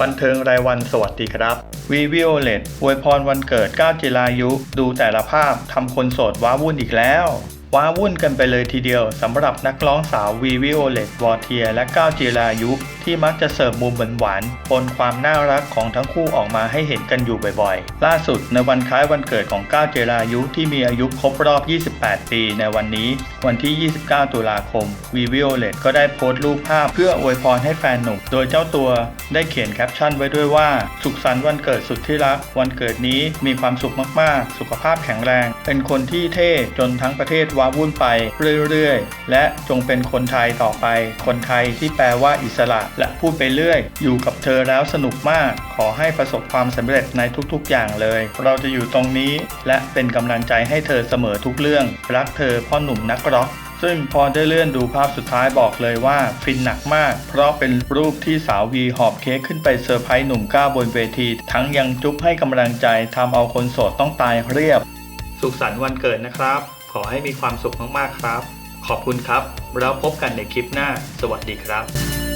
บันเทิงรายวันสวัสดีครับวีวิโอเลตอวยพรวันเกิดก้าวจิรายุ ดูแต่ละภาพทำคนโสดว้าวุ่นอีกแล้ว ว้าวุ่นกันไปเลยทีเดียวสำหรับนักร้องสาววีวิโอเลตวอเทียและก้าวจิรายุ ที่มักจะเสิร์ฟมุมหวานๆปนความน่ารักของทั้งคู่ออกมาให้เห็นกันอยู่บ่อยๆ ล่าสุดในวันคล้ายวันเกิดของก้าวจิรายุที่มีอายุครบรอบ 28 ปีในวันนี้ วันที่ 29 ตุลาคมวีวิโอเลตก็ได้โพสต์รูปภาพเพื่ออวยพรให้แฟนหนุ่ม โดยเจ้าตัวได้เขียนแคปชั่นไว้ด้วยว่า สุขสันต์วันเกิดสุดที่รัก วันเกิดนี้มีความสุขมากๆ สุขภาพแข็งแรง เป็นคนที่เท่จนทั้งประเทศววาวุ่นไปเรื่อยๆ และจงเป็นคนไทยต่อไป คนไทยที่แปลว่าอิสระ และพูดไปเรื่อย อยู่กับเธอแล้วสนุกมาก ขอให้ประสบความสำเร็จในทุกๆ อย่างเลย เราจะอยู่ตรงนี้ และเป็นกำลังใจให้เธอเสมอทุกเรื่อง รักเธอพ่อหนุ่มนักร็อกซึ่งพอได้เลื่อนดูภาพสุดท้ายบอกเลยว่าฟินหนักมาก เพราะเป็นรูปที่สาววีหอบเค้กขึ้นไปเซอร์ไพรส์หนุ่มก้าวบนเวที ทั้งยังจุ๊บให้กำลังใจทำเอาคนโสดต้องตายเรียบ สุขสันต์วันเกิดนะครับ ขอให้มีความสุขมากๆครับ ขอบคุณครับ แล้วพบกันในคลิปหน้า สวัสดีครับ